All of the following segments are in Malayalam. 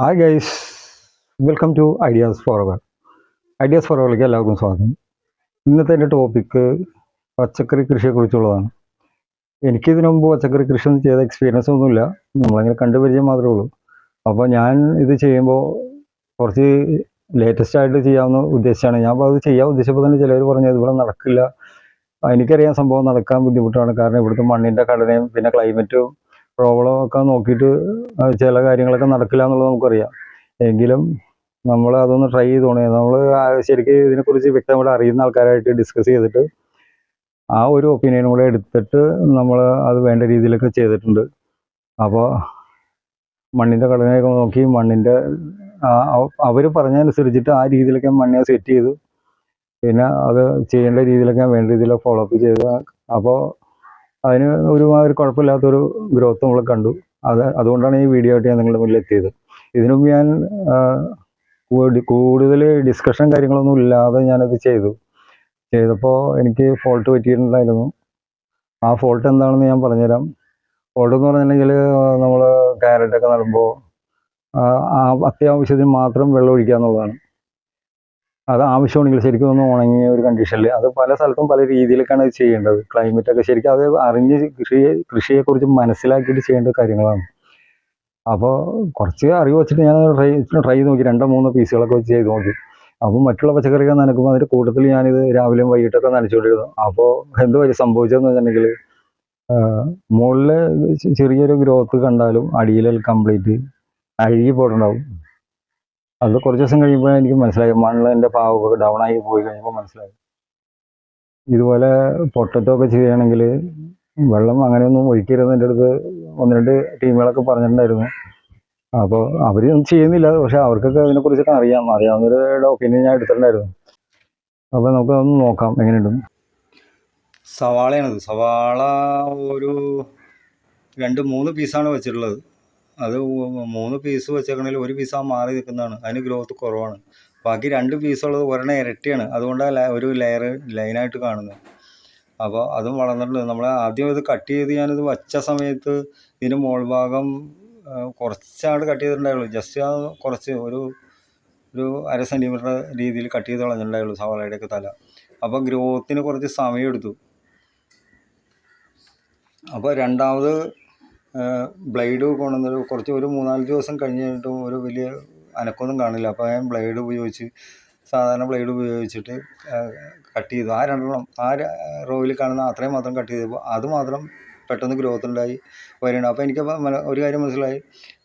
Hi guys welcome to ideas for our ideas for അവറിലേക്ക് എല്ലാവർക്കും സ്വാഗതം. ഇന്നത്തെ എന്റെ ടോപ്പിക്ക് പച്ചക്കറി കൃഷിയെക്കുറിച്ചുള്ളതാണ് എനിക്കിതിനു മുമ്പ് പച്ചക്കറി കൃഷി ഒന്നും ചെയ്ത എക്സ്പീരിയൻസ് ഒന്നുമില്ല. നമ്മളങ്ങനെ കണ്ടുപരിചയം മാത്രമേ ഉള്ളൂ. അപ്പോൾ ഞാൻ ഇത് ചെയ്യുമ്പോൾ കുറച്ച് ലേറ്റസ്റ്റ് ആയിട്ട് ചെയ്യാമെന്ന് ഉദ്ദേശിച്ചാണ്. ഞാൻ അപ്പോൾ അത് ചെയ്യാൻ ഉദ്ദേശിച്ചപ്പോൾ തന്നെ ചിലർ പറഞ്ഞു ഇവിടെ നടക്കില്ല. എനിക്കറിയാൻ സംഭവം നടക്കാൻ ബുദ്ധിമുട്ടാണ്. കാരണം ഇവിടുത്തെ മണ്ണിന്റെ ഘടനയും പിന്നെ ക്ലൈമറ്റും പ്രോബ്ലം ഒക്കെ നോക്കിയിട്ട് ചില കാര്യങ്ങളൊക്കെ നടക്കില്ല എന്നുള്ളത് നമുക്കറിയാം. എങ്കിലും നമ്മൾ അതൊന്ന് ട്രൈ ചെയ്ത് നമ്മൾ ശരിക്കും ഇതിനെക്കുറിച്ച് വ്യക്തമായിട്ട് അറിയുന്ന ആൾക്കാരായിട്ട് ഡിസ്കസ് ചെയ്തിട്ട് ആ ഒരു ഒപ്പീനിയനും കൂടെ എടുത്തിട്ട് നമ്മൾ അത് വേണ്ട രീതിയിലൊക്കെ ചെയ്തിട്ടുണ്ട്. അപ്പോൾ മണ്ണിന്റെ ഘടനയൊക്കെ നോക്കി മണ്ണിന്റെ അവർ പറഞ്ഞതനുസരിച്ചിട്ട് ആ രീതിയിലൊക്കെ മണ്ണിനെ സെറ്റ് ചെയ്തു പിന്നെ അത് ചെയ്യേണ്ട രീതിയിലൊക്കെ വേണ്ട രീതിയിലൊക്കെ ഫോളോ അപ്പ് ചെയ്ത് അപ്പോൾ അതിന് ഒരുമാതിരി കുഴപ്പമില്ലാത്തൊരു ഗ്രോത്ത് നമ്മൾ കണ്ടു. അത് അതുകൊണ്ടാണ് ഈ വീഡിയോ ആയിട്ട് ഞാൻ നിങ്ങളുടെ മുന്നിൽ എത്തിയത്. ഇതിനു ഞാൻ കൂടുതൽ ഡിസ്കഷൻ കാര്യങ്ങളൊന്നും ഇല്ലാതെ ഞാനത് ചെയ്തു. ചെയ്തപ്പോൾ എനിക്ക് ഫോൾട്ട് പറ്റിയിട്ടുണ്ടായിരുന്നു. ആ ഫോൾട്ട് എന്താണെന്ന് ഞാൻ പറഞ്ഞുതരാം. ഫോൾട്ട് എന്ന് പറഞ്ഞിട്ടുണ്ടെങ്കിൽ നമ്മൾ ക്യാരറ്റൊക്കെ നടുമ്പോൾ അത്യാവശ്യത്തിന് മാത്രം വെള്ളം ഒഴിക്കുക എന്നുള്ളതാണ്. അത് ആവശ്യമുണ്ടെങ്കിൽ ശരിക്കും ഒന്ന് ഉണങ്ങിയ ഒരു കണ്ടീഷനിൽ അത് പല സ്ഥലത്തും പല രീതിയിലൊക്കെയാണ് അത് ചെയ്യേണ്ടത്. ക്ലൈമറ്റ് ഒക്കെ ശരിക്കും അത് അറിഞ്ഞ് കൃഷിയെ കൃഷിയെക്കുറിച്ച് മനസ്സിലാക്കിയിട്ട് ചെയ്യേണ്ട കാര്യങ്ങളാണ്. അപ്പോൾ കുറച്ച് അറിവ് വെച്ചിട്ട് ഞാൻ ട്രൈ ട്രൈ നോക്കി. രണ്ടോ മൂന്നോ പീസുകളൊക്കെ വെച്ച് ചെയ്ത് നോക്കി. അപ്പോൾ മറ്റുള്ള പച്ചക്കറികൾ നനക്കുമ്പോൾ അതിന്റെ കൂട്ടത്തിൽ ഞാനിത് രാവിലെയും വൈകിട്ടൊക്കെ നനച്ചുകൊണ്ടിരുന്നു അപ്പോൾ എന്തോ ഒരു സംഭവിച്ചതെന്ന് വെച്ചിട്ടുണ്ടെങ്കിൽ മുകളിൽ ചെറിയൊരു ഗ്രോത്ത് കണ്ടാലും അടിയിലൽ കംപ്ലീറ്റ് അഴുകി പോയിട്ടുണ്ടാവും. അത് കുറച്ച് ദിവസം കഴിയുമ്പോൾ എനിക്ക് മനസ്സിലായി. മണ്ണിന്റെ പാവൊക്കെ ഡൗൺ ആയി പോയി കഴിഞ്ഞപ്പോൾ മനസ്സിലായി. ഇതുപോലെ പൊട്ടത്തൊക്കെ ചെയ്യുകയാണെങ്കിൽ വെള്ളം അങ്ങനെയൊന്നും ഒഴിക്കരുത് എന്റെ അടുത്ത് ഒന്ന് രണ്ട് ടീമുകളൊക്കെ പറഞ്ഞിട്ടുണ്ടായിരുന്നു. അപ്പോൾ അവരൊന്നും ചെയ്യുന്നില്ല. പക്ഷെ അവർക്കൊക്കെ അതിനെക്കുറിച്ചൊക്കെ അറിയാം. അറിയാവുന്നവരുടെ ഒപ്പീനിയൻ ഞാൻ എടുത്തിട്ടുണ്ടായിരുന്നു. അപ്പോൾ നമുക്ക് ഒന്ന് നോക്കാം. എങ്ങനെയുണ്ടെന്ന് സവാളയാണത്. സവാള ഒരു രണ്ട് മൂന്ന് പീസാണ് വെച്ചിട്ടുള്ളത്. അത് മൂന്ന് പീസ് വെച്ചേക്കണേൽ ഒരു പീസ് ആ മാറി നിൽക്കുന്നതാണ്. അതിന് ഗ്രോത്ത് കുറവാണ്. ബാക്കി രണ്ട് പീസുള്ളത് ഒരെണ്ണം ഇരട്ടിയാണ്. അതുകൊണ്ടാണ് ഒരു ലെയർ ലൈനായിട്ട് കാണുന്നത് അപ്പോൾ അതും വളർന്നിട്ടുണ്ട്. നമ്മൾ ആദ്യം ഇത് കട്ട് ചെയ്ത് ഞാനിത് വച്ച സമയത്ത് ഇതിന് മോൾ ഭാഗം കുറച്ചാണ് കട്ട് ചെയ്തിട്ടുണ്ടായുള്ളൂ. ജസ്റ്റ് ആ കുറച്ച് ഒരു ഒരു അര സെന്റിമീറ്റർ രീതിയിൽ കട്ട് ചെയ്ത് കളഞ്ഞിട്ടുണ്ടായുള്ളൂ സവാളയുടെയൊക്കെ തല. അപ്പോൾ ഗ്രോത്തിന് കുറച്ച് സമയം എടുത്തു. അപ്പോൾ രണ്ടാമത് ബ്ലേഡ് കൊണ്ടുവന്നൊരു കുറച്ച് ഒരു മൂന്നാൽ ദിവസം കഴിഞ്ഞിട്ടും ഒരു വലിയ അനക്കൊന്നും കാണില്ല. അപ്പോൾ ഞാൻ ബ്ലേഡ് ഉപയോഗിച്ച് സാധാരണ ബ്ലേഡ് ഉപയോഗിച്ചിട്ട് കട്ട് ചെയ്തു. ആ രണ്ടെണ്ണം ആ റോയിൽ കാണുന്ന അത്രയും മാത്രം കട്ട് ചെയ്തപ്പോൾ അത് മാത്രം പെട്ടെന്ന് ഗ്രോത്ത് ഉണ്ടായി വരുന്നുണ്ട് അപ്പോൾ എനിക്ക് ഒരു കാര്യം മനസ്സിലായി.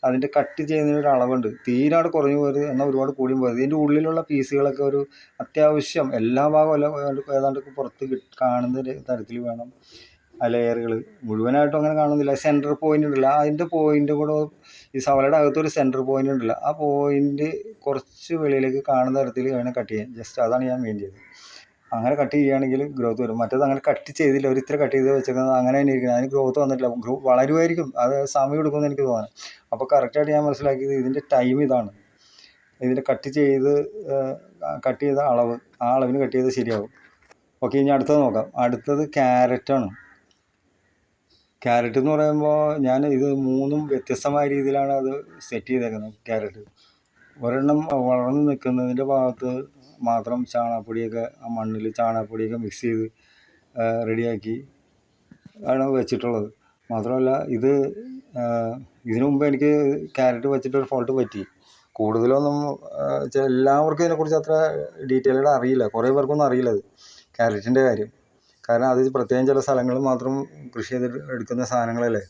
അതിന്റെ കട്ട് ചെയ്യുന്നതിന് ഒരു അളവുണ്ട്. തീരാട് കുറഞ്ഞു പോയത് എന്നാൽ ഒരുപാട് കൂടിയും പോയത് ഇതിന്റെ ഉള്ളിലുള്ള പീസുകളൊക്കെ ഒരു അത്യാവശ്യം എല്ലാ ഭാഗവും അല്ല ഏതാണ്ട് പുറത്ത് കാണുന്ന തരത്തിൽ വേണം. ആ ലെയറുകൾ മുഴുവനായിട്ടും അങ്ങനെ കാണുന്നില്ല. സെന്റർ പോയിന്റ് ഉണ്ടല്ല. അതിന്റെ പോയിന്റ് കൂടെ ഈ സവളയുടെ അകത്തൊരു സെന്റർ പോയിന്റ് ഉണ്ടല്ല. ആ പോയിന്റ് കുറച്ച് വെളിയിലേക്ക് കാണുന്ന തരത്തിൽ വേണം കട്ട് ചെയ്യാൻ. ജസ്റ്റ് അതാണ് ഞാൻ മെയിൻ ചെയ്തത്. അങ്ങനെ കട്ട് ചെയ്യുകയാണെങ്കിൽ ഗ്രോത്ത് വരും. മറ്റേത് അങ്ങനെ കട്ട് ചെയ്തില്ല. ഒരു ഇത്ര കട്ട് ചെയ്ത് വെച്ചിരിക്കുന്നത് അങ്ങനെ തന്നെ ഇരിക്കുന്നത് അതിന് ഗ്രോത്ത് വന്നിട്ടില്ല. ഗ്രോ വളരുമായിരിക്കും. അത് സമയം എടുക്കുമെന്ന് എനിക്ക് തോന്നുന്നു. അപ്പോൾ കറക്റ്റായിട്ട് ഞാൻ മനസ്സിലാക്കിയത് ഇതിന്റെ ടൈം ഇതാണ്. ഇതിന്റെ കട്ട് ചെയ്ത് കട്ട് ചെയ്ത അളവ്. ആ അളവിന് കട്ട് ചെയ്ത് ശരിയാവും. ഓക്കെ ഇനി അടുത്തത് നോക്കാം. അടുത്തത് ക്യാരറ്റാണ് ക്യാരറ്റ് എന്ന് പറയുമ്പോൾ ഞാൻ ഇത് മൂന്നും വ്യത്യസ്തമായ രീതിയിലാണ് അത് സെറ്റ് ചെയ്തേക്കുന്നത് ക്യാരറ്റ് ഒരെണ്ണം വളർന്ന് നിൽക്കുന്നതിന്റെ ഭാഗത്ത് മാത്രം ചാണകപ്പൊടിയൊക്കെ ആ മണ്ണിൽ ചാണകപ്പൊടിയൊക്കെ മിക്സ് ചെയ്ത് റെഡിയാക്കി ആണ് വെച്ചിട്ടുള്ളത്. മാത്രമല്ല ഇത് ഇതിനു മുമ്പ് എനിക്ക് ക്യാരറ്റ് വെച്ചിട്ടൊരു ഫോൾട്ട് പറ്റി. കൂടുതലൊന്നും എല്ലാവർക്കും ഇതിനെക്കുറിച്ച് അത്ര ഡീറ്റെയിൽഡ് അറിയില്ല. കുറേ പേർക്കൊന്നും അറിയില്ല അത് ക്യാരറ്റിന്റെ കാര്യം. കാരണം അത് പ്രത്യേകം ചില സ്ഥലങ്ങൾ മാത്രം കൃഷി ചെയ്തിട്ട് എടുക്കുന്ന സാധനങ്ങളല്ലേ.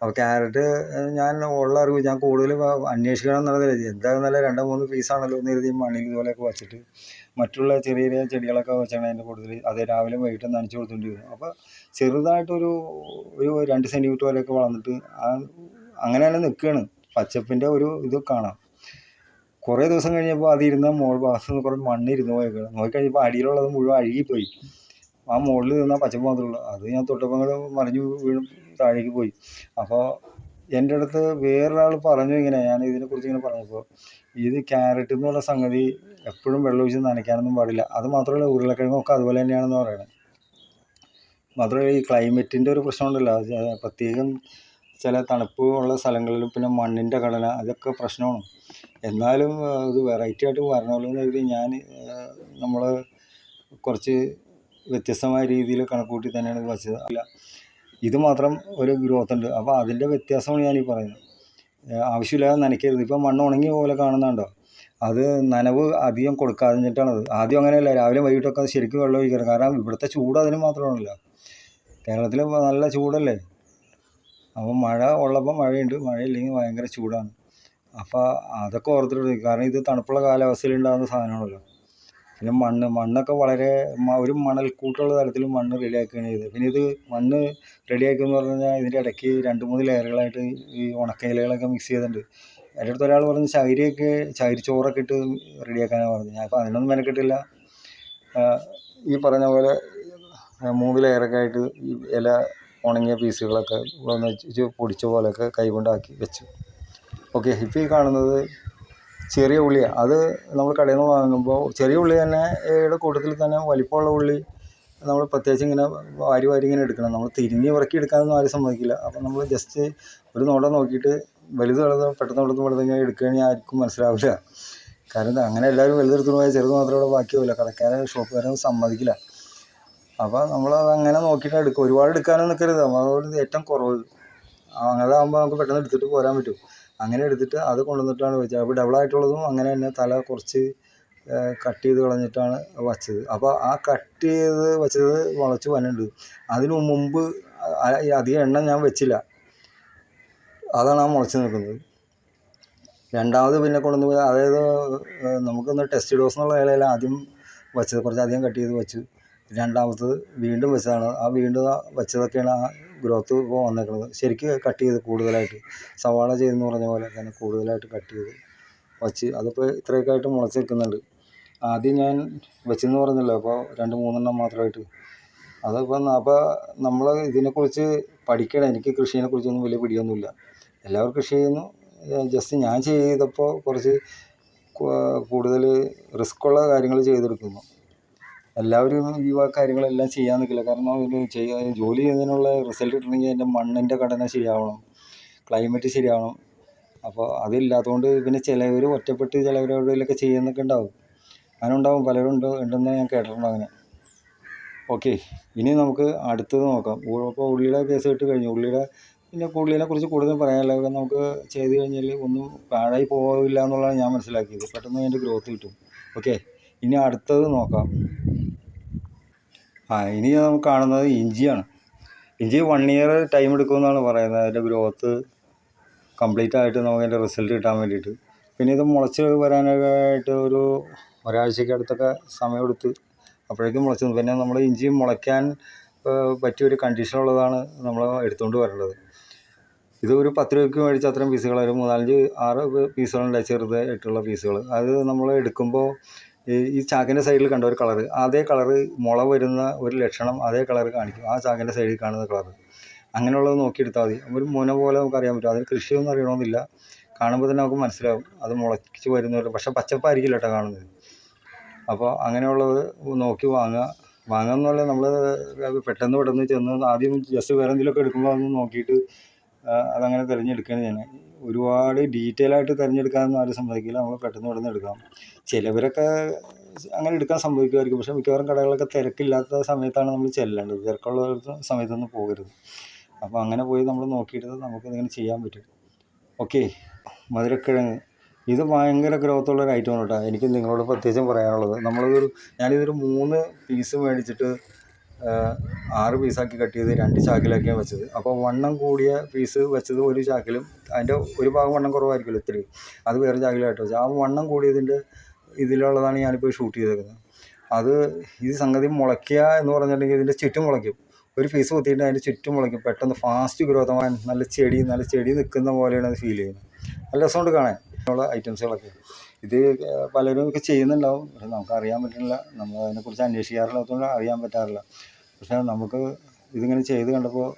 അപ്പോൾ ക്യാരറ്റ് ഞാൻ ഉള്ള അറിവ് ഞാൻ കൂടുതൽ അന്വേഷിക്കണം എന്നുള്ളതില്ല നല്ല രണ്ടോ മൂന്ന് പീസാണല്ലോ എന്ന് കരുതി മണ്ണിൽ ഇതുപോലെയൊക്കെ വച്ചിട്ട് മറ്റുള്ള ചെറിയ ചെറിയ ചെടികളൊക്കെ വെച്ചാണ് അതിന്റെ കൂടുതൽ അത് രാവിലെ വൈകിട്ട് നനച്ചു കൊടുത്തുകൊണ്ടിരുന്നത് അപ്പോൾ ചെറുതായിട്ടൊരു ഒരു രണ്ട് സെന്റിമീറ്റർ വരെയൊക്കെ വളർന്നിട്ട് അങ്ങനെ തന്നെ നിൽക്കുകയാണ് പച്ചപ്പിന്റെ ഒരു ഇത് കാണാം. കുറേ ദിവസം കഴിഞ്ഞപ്പോൾ അതിരുന്ന മോൾ ഭാഗത്ത് നിന്ന് കുറേ മണ്ണിരുന്ന് പോയേക്കാണ്. നോക്കിക്കഴിഞ്ഞപ്പോൾ അടിയിലുള്ളത് മുഴുവൻ അഴുകിപ്പോയി. ആ മുകളിൽ നിന്നാൽ പച്ചപ്പ് മാത്രമേ ഉള്ളൂ. അത് ഞാൻ തൊട്ടപ്പോൾ അങ്ങോട്ട് മറിഞ്ഞു വീണ് താഴേക്ക് പോയി. അപ്പോൾ എന്റെ അടുത്ത് വേറൊരാൾ പറഞ്ഞു ഇങ്ങനെ ഞാൻ ഇതിനെക്കുറിച്ച് ഇങ്ങനെ പറഞ്ഞപ്പോൾ ഇത് ക്യാരറ്റ് എന്ന് പറഞ്ഞ സംഗതി എപ്പോഴും വെള്ളമൊഴിച്ച് നനയ്ക്കാനൊന്നും പാടില്ല. അത് മാത്രമല്ല ഉരുളക്കിഴങ്ങൊക്കെ അതുപോലെ തന്നെയാണെന്ന് പറയണത് മാത്രമല്ല ഈ ക്ലൈമറ്റിന്റെ ഒരു പ്രശ്നമുണ്ടല്ലോ പ്രത്യേകം ചില തണുപ്പ് ഉള്ള സ്ഥലങ്ങളിലും പിന്നെ മണ്ണിന്റെ ഘടന അതൊക്കെ പ്രശ്നമാണ്. എന്നാലും ഇത് വെറൈറ്റി ആയിട്ട് വരണമല്ലോ എന്ന് കരുതി ഞാൻ നമ്മൾ കുറച്ച് വ്യത്യസ്തമായ രീതിയിൽ കണക്കൂട്ടി തന്നെയാണ് ഇത് വച്ചത്. അല്ല ഇത് മാത്രം ഒരു ഗ്രോത്ത് ഉണ്ട് അപ്പോൾ അതിന്റെ വ്യത്യാസമാണ് ഞാനീ പറയുന്നത്. ആവശ്യമില്ലാതെ നനയ്ക്കരുത്. ഇപ്പം മണ്ണ് ഉണങ്ങിയ പോലെ കാണുന്നുണ്ടോ? അത് നനവ് അധികം കൊടുക്കാതിട്ടാണത് ആദ്യം അങ്ങനെയല്ല രാവിലെ വൈകിട്ടൊക്കെ ശരിക്കും വെള്ളം ഒഴിക്കണം. കാരണം ഇവിടുത്തെ ചൂട് അതിന് മാത്രമാണല്ലോ. കേരളത്തിൽ നല്ല ചൂടല്ലേ? അപ്പോൾ മഴ ഉള്ളപ്പോൾ മഴയുണ്ട്. മഴയില്ലെങ്കിൽ ഭയങ്കര ചൂടാണ്. അപ്പോൾ അതൊക്കെ ഓർത്തിട്ട് കാരണം ഇത് തണുപ്പുള്ള കാലാവസ്ഥയിൽ ഉണ്ടാകുന്ന സാധനമാണല്ലോ. പിന്നെ മണ്ണ് മണ്ണൊക്കെ വളരെ ഒരു മണൽക്കൂട്ടുള്ള തരത്തിൽ മണ്ണ് റെഡിയാക്കുകയാണ് ചെയ്തത്. പിന്നെ ഇത് മണ്ണ് റെഡിയാക്കുക എന്ന് പറഞ്ഞു കഴിഞ്ഞാൽ ഇതിന്റെ ഇടയ്ക്ക് രണ്ട് മൂന്ന് ലെയറുകളായിട്ട് ഈ ഉണക്കയിലകളൊക്കെ മിക്സ് ചെയ്തിട്ടുണ്ട്. എന്റെ അടുത്ത് ഒരാൾ പറഞ്ഞു ചകിരിയൊക്കെ ചകിരിച്ചോറൊക്കെ ഇട്ട് റെഡിയാക്കാനാണ് പറഞ്ഞത്. ഞാൻ അപ്പോൾ അതിനൊന്നും മെനക്കെട്ടില്ല. ഈ പറഞ്ഞ പോലെ മൂന്ന് ലെയറൊക്കെ ആയിട്ട് ഈ ഇല ഉണങ്ങിയ പീസുകളൊക്കെ ഒന്ന് പൊടിച്ച പോലെയൊക്കെ കൈകൊണ്ടാക്കി വെച്ചു. ഓക്കെ ഇപ്പോൾ ഈ കാണുന്നത് ചെറിയ ഉള്ളി. അത് നമ്മൾ കടയിൽ നിന്ന് വാങ്ങുമ്പോൾ ചെറിയ ഉള്ളി തന്നെ യുടെ കൂട്ടത്തിൽ തന്നെ വലിപ്പമുള്ള ഉള്ളി നമ്മൾ പ്രത്യേകിച്ച് ഇങ്ങനെ വാരി വാരി ഇങ്ങനെ എടുക്കണം. നമ്മൾ തിരിഞ്ഞ് ഇറക്കി എടുക്കാനൊന്നും ആരും സമ്മതിക്കില്ല. അപ്പം നമ്മൾ ജസ്റ്റ് ഒരു നോട്ടം നോക്കിയിട്ട് വലുത് വലുത് പെട്ടെന്ന് വലുത് പെട്ടെന്ന് ഇങ്ങനെ എടുക്കുകയാണെങ്കിൽ ആർക്കും മനസ്സിലാവില്ല. കാരണം അങ്ങനെ എല്ലാവരും വലുതെടുത്തു പോയാൽ ചെറുത് മാത്രമേ ഇവിടെ ബാക്കിയാവില്ല കടക്കാരെ ഷോപ്പുകാരൊന്നും സമ്മതിക്കില്ല. അപ്പോൾ നമ്മളത് അങ്ങനെ നോക്കിയിട്ട് എടുക്കും. ഒരുപാട് എടുക്കാനൊന്നും നിൽക്കരുത്. അതുകൊണ്ട് ഏറ്റവും കുറവ്. അങ്ങനെ ആകുമ്പോൾ നമുക്ക് പെട്ടെന്ന് എടുത്തിട്ട് പോരാൻ പറ്റും. അങ്ങനെ എടുത്തിട്ട് അത് കൊണ്ടുവന്നിട്ടാണ് വെച്ചത്. അപ്പോൾ ഡബിളായിട്ടുള്ളതും അങ്ങനെ തന്നെ തല കുറച്ച് കട്ട് ചെയ്ത് കളഞ്ഞിട്ടാണ് വച്ചത്. അപ്പോൾ ആ കട്ട് ചെയ്ത് വെച്ചത് മുളച്ച് വന്നുണ്ട് അതിനു മുമ്പ് അധികം എണ്ണ ഞാൻ വെച്ചില്ല. അതാണ് ആ മുളച്ച് നിൽക്കുന്നത്. രണ്ടാമത് പിന്നെ കൊണ്ടുവന്ന് അതായത് നമുക്കൊന്ന് ടെസ്റ്റ് ഡോസ് എന്നുള്ള നിലയിൽ ആദ്യം വെച്ചത്. കുറച്ച് അധികം കട്ട് ചെയ്ത് വെച്ചു. രണ്ടാമത്തത് വീണ്ടും വെച്ചതാണ്. ആ വീണ്ടും വെച്ചതൊക്കെയാണ് ആ ഗ്രോത്ത് ഇപ്പോൾ വന്നേക്കുന്നത് ശരിക്കും കട്ട് ചെയ്ത് കൂടുതലായിട്ട്. സവാള ചെയ്തെന്ന് പറഞ്ഞ പോലെ തന്നെ കൂടുതലായിട്ട് കട്ട് ചെയ്ത് വച്ച് അതിപ്പോൾ ഇത്രയൊക്കെ ആയിട്ട് മുളച്ച് നിൽക്കുന്നുണ്ട്. ആദ്യം ഞാൻ വെച്ചെന്ന് പറഞ്ഞല്ലോ അപ്പോൾ രണ്ട് മൂന്നെണ്ണം മാത്രമായിട്ട്. അതിപ്പോൾ അപ്പോൾ നമ്മൾ ഇതിനെക്കുറിച്ച് പഠിക്കണം എനിക്ക് കൃഷിയെ കുറിച്ചൊന്നും വലിയ പിടിയൊന്നുമില്ല. എല്ലാവരും കൃഷി ചെയ്യുന്നു. ജസ്റ്റ് ഞാൻ ചെയ്തപ്പോൾ കുറച്ച് കൂടുതൽ റിസ്ക്കുള്ള കാര്യങ്ങൾ ചെയ്തെടുക്കുന്നു. എല്ലാവരും ഈ കാര്യങ്ങളെല്ലാം ചെയ്യാൻ നിൽക്കില്ല കാരണം ചെയ്യാൻ ജോലി ചെയ്യുന്നതിനുള്ള റിസൾട്ട് കിട്ടണമെങ്കിൽ അതിന്റെ മണ്ണിന്റെ ഘടന ശരിയാവണം. ക്ലൈമറ്റ് ശരിയാവണം. അപ്പോൾ അതില്ലാത്തതുകൊണ്ട് പിന്നെ ചിലവർ ഒറ്റപ്പെട്ട് ചിലവരോടൊക്കെ ചെയ്യുന്നൊക്കെ ഉണ്ടാവും. അങ്ങനെ ഉണ്ടാവും. പലരും ഉണ്ട് ഉണ്ടെന്ന് ഞാൻ കേട്ടിട്ടുണ്ട് അങ്ങനെ. ഓക്കെ ഇനി നമുക്ക് അടുത്തത് നോക്കാം. ഇപ്പോൾ ഉള്ളിയുടെ കേസ് ഇട്ട് കഴിഞ്ഞു. ഉള്ളിയുടെ പിന്നെ ഉള്ളിനെ കുറിച്ച് കൂടുതൽ പറയാനുള്ളത് നമുക്ക് ചെയ്ത് കഴിഞ്ഞാൽ ഒന്നും പാഴായി പോവില്ല എന്നുള്ളതാണ് ഞാൻ മനസ്സിലാക്കിയത്. പെട്ടെന്ന് അതിന്റെ ഗ്രോത്ത് കിട്ടും. ഓക്കെ ഇനി അടുത്തത് നോക്കാം. ആ ഇനി നമുക്ക് കാണുന്നത് ഇഞ്ചിയാണ്. ഇഞ്ചി വൺ ഇയർ ടൈം എടുക്കുമെന്നാണ് പറയുന്നത്. അതിന്റെ ഗ്രോത്ത് കംപ്ലീറ്റ് ആയിട്ട് നമുക്ക് അതിന്റെ റിസൾട്ട് കിട്ടാൻ വേണ്ടിയിട്ട്. പിന്നെ ഇത് മുളച്ച് വരാനായിട്ട് ഒരു ഒരാഴ്ചയ്ക്ക് അടുത്തൊക്കെ സമയം എടുത്ത് അപ്പോഴേക്കും മുളച്ചു പിന്നെ നമ്മൾ ഇഞ്ചി മുളയ്ക്കാൻ പറ്റിയ ഒരു കണ്ടീഷനുള്ളതാണ് നമ്മൾ എടുത്തുകൊണ്ട് വരേണ്ടത്. ഇത് ഒരു പത്ത് രൂപയ്ക്ക് മേടിച്ച അത്രയും പീസുകൾ ഒരു മൂന്നാലഞ്ച് ആറ് പീസുകളുണ്ട് ചെറുത് ആയിട്ടുള്ള പീസുകൾ അത് നമ്മൾ എടുക്കുമ്പോൾ ഈ ചാക്കിന്റെ സൈഡിൽ കണ്ട ഒരു കളറ്? അതേ കളറ് മുള വരുന്ന ഒരു ലക്ഷണം അതേ കളറ് കാണിക്കും. ആ ചാക്കിന്റെ സൈഡിൽ കാണുന്ന കളറ്. അങ്ങനെയുള്ളത് നോക്കിയെടുത്താൽ മതി. ഒരു മുന പോലെ നമുക്ക് അറിയാൻ പറ്റും. അതിന് കൃഷിയൊന്നും അറിയണമെന്നില്ല. കാണുമ്പോൾ തന്നെ നമുക്ക് മനസ്സിലാവും. അത് മുളച്ച് വരുന്നവർ പക്ഷെ പച്ചപ്പായിരിക്കില്ല കേട്ടോ കാണുന്നത്. അപ്പോൾ അങ്ങനെയുള്ളത് നോക്കി വാങ്ങുക. വാങ്ങുക വാങ്ങുന്നല്ല നമ്മൾ പെട്ടെന്ന് പെട്ടെന്ന് ചെന്ന് ആദ്യം ജസ്റ്റ് വേറെ എന്തെങ്കിലുമൊക്കെ എടുക്കുമ്പോൾ അതൊന്ന് നോക്കിയിട്ട് അതങ്ങനെ തിരഞ്ഞെടുക്കുകയാണ് ഞാൻ. ഒരുപാട് ഡീറ്റെയിൽ ആയിട്ട് തിരഞ്ഞെടുക്കാനൊന്നും ആരും സമ്മതിക്കില്ല. നമ്മൾ പെട്ടെന്ന് പെട്ടെന്ന് എടുക്കാം ചിലവരൊക്കെ അങ്ങനെ എടുക്കാൻ സംഭവിക്കുമായിരിക്കും പക്ഷേ മിക്കവാറും കടകളൊക്കെ തിരക്കില്ലാത്ത സമയത്താണ് നമ്മൾ ചെല്ലേണ്ടത്. തിരക്കുള്ള സമയത്തൊന്നും പോകരുത്. അപ്പോൾ അങ്ങനെ പോയി നമ്മൾ നോക്കിയിട്ട് നമുക്ക് ഇങ്ങനെ ചെയ്യാൻ പറ്റും. ഓക്കെ. മധുരക്കിഴങ്ങ്. ഇത് ഭയങ്കര ഗ്രോത്ത് ഉള്ള ഒരു ഐറ്റമാണ് കേട്ടോ. എനിക്ക് നിങ്ങളോട് പ്രത്യേകിച്ചും പറയാനുള്ളത്. നമ്മളിതൊരു ഞാനിതൊരു മൂന്ന് പീസ് മേടിച്ചിട്ട് ആറ് പീസാക്കി കട്ട് ചെയ്ത് രണ്ട് ചാക്കിലാക്കിയാണ് വെച്ചത്. അപ്പോൾ വണ്ണം കൂടിയ പീസ് വെച്ചത് ഒരു ചാക്കിലും അതിന്റെ ഒരു ഭാഗം വണ്ണം കുറവായിരിക്കുമല്ലോ ഇത്തിരി. അത് വേറെ ചാക്കിലായിട്ട് വെച്ചത്. ആ വണ്ണം കൂടിയതിന്റെ ഇതിലുള്ളതാണ് ഞാനിപ്പോൾ ഷൂട്ട് ചെയ്തേക്കുന്നത്. അത് ഈ സംഗതി മുളയ്ക്കുക എന്ന് പറഞ്ഞിട്ടുണ്ടെങ്കിൽ ഇതിന്റെ ചുറ്റും മുളയ്ക്കും. ഒരു പീസ് കുത്തിയിട്ട് അതിന്റെ ചുറ്റും മുളയ്ക്കും. പെട്ടെന്ന് ഫാസ്റ്റ് ഗ്രോത്ത് ആവാൻ നല്ല ചെടി നല്ല ചെടി നിൽക്കുന്ന പോലെയാണ് അത് ഫീൽ ചെയ്യുന്നത്. നല്ല രസമുണ്ട് കാണാൻ. ഉള്ള ഐറ്റംസുകളൊക്കെ ഇത് പലരും ഒക്കെ ചെയ്യുന്നുണ്ടാവും. പക്ഷെ നമുക്ക് അറിയാൻ പറ്റുന്നില്ല. നമ്മൾ അതിനെക്കുറിച്ച് അന്വേഷിക്കാറില്ലാത്തതുകൊണ്ട് അറിയാൻ പറ്റാറില്ല. പക്ഷേ നമുക്ക് ഇതിങ്ങനെ ചെയ്ത് കണ്ടപ്പോൾ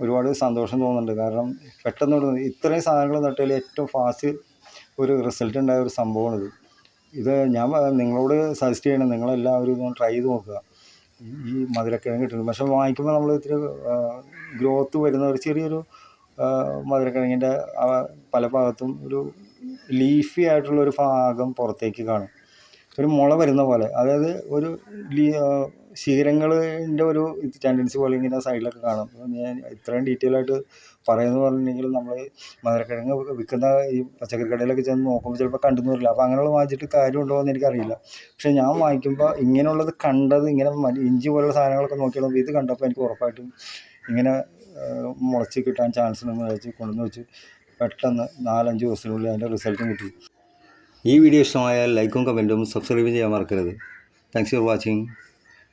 ഒരുപാട് സന്തോഷം തോന്നുന്നുണ്ട്. കാരണം പെട്ടെന്ന് ഇത്രയും സാധനങ്ങൾ നട്ടതിൽ ഏറ്റവും ഫാസ്റ്റ് ഒരു റിസൾട്ട് ഉണ്ടായ ഒരു സംഭവമാണിത് ഇത്. ഞാൻ നിങ്ങളോട് സജസ്റ്റ് ചെയ്യണം. നിങ്ങളെല്ലാവരും ഇതൊന്ന് ട്രൈ ചെയ്ത് നോക്കുക. ഈ- മധുരക്കിഴങ്ങ് കിട്ടുന്നത് പക്ഷെ വാങ്ങിക്കുമ്പോൾ നമ്മൾ ഇത്തിരി ഗ്രോത്ത് വരുന്ന ഒരു ചെറിയൊരു മധുരക്കിഴങ്ങിന്റെ പല ഭാഗത്തും ഒരു ലീഫി ആയിട്ടുള്ള ഒരു ഭാഗം പുറത്തേക്ക് കാണും. ഒരു മുള വരുന്ന പോലെ. അതായത് ഒരു ലീ ശീരങ്ങളിന്റെ ഒരു ടെൻഡൻസി പോലെ ഇങ്ങനെ സൈഡിലൊക്കെ കാണാം. അപ്പോൾ ഞാൻ ഇത്രയും ഡീറ്റെയിൽ ആയിട്ട് പറയുന്നു പറഞ്ഞിട്ടുണ്ടെങ്കിൽ നമ്മൾ മധുരക്കിഴങ്ങ് വിൽക്കുന്ന ഈ പച്ചക്കറി കടയിലൊക്കെ ചെന്ന് നോക്കുമ്പോൾ ചിലപ്പോൾ കണ്ടെന്ന് വരില്ല. അപ്പോൾ അങ്ങനെയുള്ള വാങ്ങിച്ചിട്ട് കാര്യമുണ്ടോ എന്ന് എനിക്കറിയില്ല. പക്ഷേ ഞാൻ വാങ്ങിക്കുമ്പോൾ ഇങ്ങനെയുള്ളത് കണ്ടത് ഇങ്ങനെ ഇഞ്ചി പോലുള്ള സാധനങ്ങളൊക്കെ നോക്കിയാൽ ഇത് കണ്ടപ്പോൾ എനിക്ക് ഉറപ്പായിട്ടും ഇങ്ങനെ മുളച്ച് കിട്ടാൻ ചാൻസ് ഉണ്ടെന്ന് വിചാരിച്ച് കൊണ്ടുവന്ന് വെച്ച് പെട്ടെന്ന് നാലഞ്ച് ദിവസത്തിനുള്ളിൽ അതിന്റെ റിസൾട്ടും കിട്ടി. ഈ വീഡിയോ ഇഷ്ടമായാൽ ലൈക്കും കമന്റും സബ്സ്ക്രൈബും ചെയ്യാൻ മറക്കരുത്. താങ്ക്സ് ഫോർ വാച്ചിങ്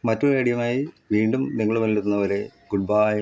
മറ്റൊരു വീഡിയോയുമായി വീണ്ടും നിങ്ങൾ മുന്നിലെത്തുന്നവരെ ഗുഡ് ബൈ.